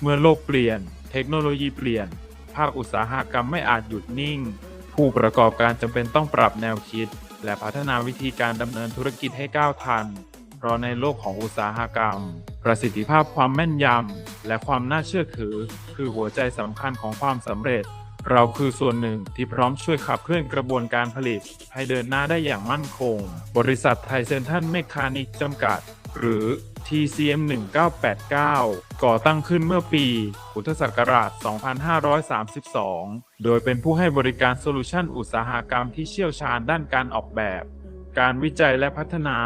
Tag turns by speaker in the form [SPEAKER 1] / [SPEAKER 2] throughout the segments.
[SPEAKER 1] เมื่อโลกเปลี่ยน เทคโนโลยีเปลี่ยน ภาคอุตสาหกรรมไม่อาจหยุดนิ่ง ผู้ประกอบการจำเป็นต้องปรับแนวคิด และพัฒนาวิธีการดำเนินธุรกิจให้ก้าวทัน เพราะในโลกของอุตสาหกรรม ประสิทธิภาพความแม่นยำและความน่าเชื่อถือ คือหัวใจสำคัญของความสำเร็จ เราคือส่วนหนึ่งที่พร้อมช่วยขับเคลื่อนกระบวนการผลิต ให้เดินหน้าได้อย่างมั่นคง บริษัทไทยเซนทันเมคานิกจำกัด หรือ TCM 1989 ก่อตั้งขึ้นเมื่อปี พุทธศักราช 2532 โดยเป็นผู้ให้บริการโซลูชันอุตสาหกรรมที่เชี่ยวชาญด้านการออกแบบ การวิจัยและพัฒนา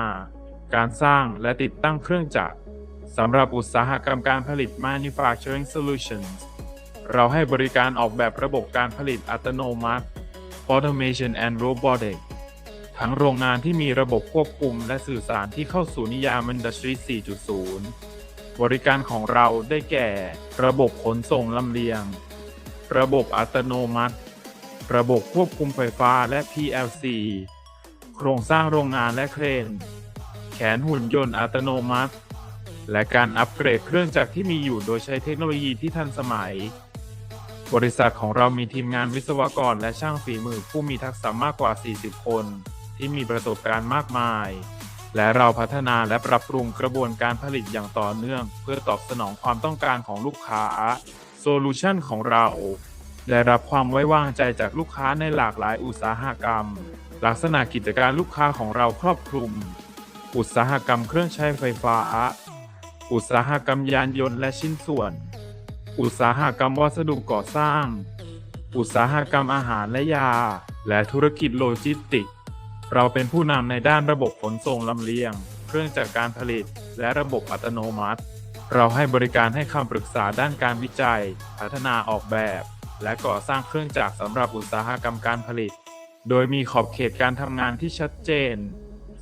[SPEAKER 1] การสร้างและติดตั้งเครื่องจักรสำหรับอุตสาหกรรมการผลิต Manufacturing Solutions เราให้บริการออกแบบระบบการผลิตอัตโนมัติ Automation and Robotics ทั้งโรงงานที่มีระบบควบคุมและสื่อสารที่เข้าสู่นิยาม Industry 4.0 บริการของเราได้แก่ ระบบขนส่งลำเลียง ระบบอัตโนมัติ ระบบควบคุมไฟฟ้าและ PLC โครงสร้างโรงงานและเครน แขนหุ่นยนต์อัตโนมัติ และการอัปเกรดเครื่องจักรที่มีอยู่โดยใช้เทคโนโลยีที่ทันสมัยบริษัทของเรามีทีมงานวิศวกรและช่างฝีมือผู้มีทักษะมากกว่า 40 คน ที่มีประสบการณ์มากมาย และเราพัฒนาและปรับปรุงกระบวนการผลิตอย่างต่อเนื่อง เพื่อตอบสนองความต้องการของลูกค้าโซลูชันของเรา ได้รับความไว้วางใจจากลูกค้าในหลากหลายอุตสาหกรรม ลักษณะกิจการลูกค้าของเราครอบคลุม อุตสาหกรรมเครื่องใช้ไฟฟ้า อุตสาหกรรมยานยนต์และชิ้นส่วน อุตสาหกรรมวัสดุก่อสร้าง อุตสาหกรรมอาหารและยา และธุรกิจโลจิสติก เราเป็นผู้นำในด้านระบบขนส่งลำเลียง เครื่องจักรการผลิต และระบบอัตโนมัติ เราให้บริการให้คำปรึกษาด้านการวิจัย พัฒนาออกแบบ และก่อสร้างเครื่องจักรสำหรับอุตสาหกรรมการผลิต โดยมีขอบเขตการทำงานที่ชัดเจน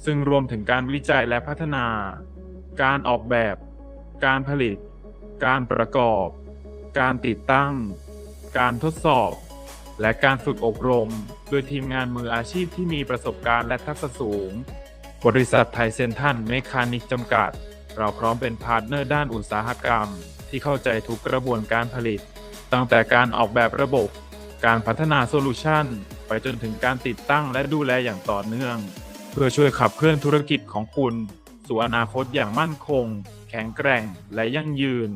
[SPEAKER 1] ซึ่งรวมถึงการวิจัยและพัฒนา การออกแบบ การผลิต การประกอบ การติดตั้ง การทดสอบ และการฝึกอบรม โดยทีมงานมืออาชีพที่มีประสบการณ์และทักษะสูง บริษัทไทยเซนทันเมคานิกจำกัด เราพร้อมเป็นพาร์ทเนอร์ด้านอุตสาหกรรม ที่เข้าใจทุกกระบวนการผลิต ตั้งแต่การออกแบบระบบ การพัฒนาโซลูชันไปจนถึงการติดตั้งและดูแลอย่างต่อเนื่อง เพื่อช่วยขับเคลื่อนธุรกิจของคุณ สู่อนาคตอย่างมั่นคง แข็งแกร่งและยั่งยืน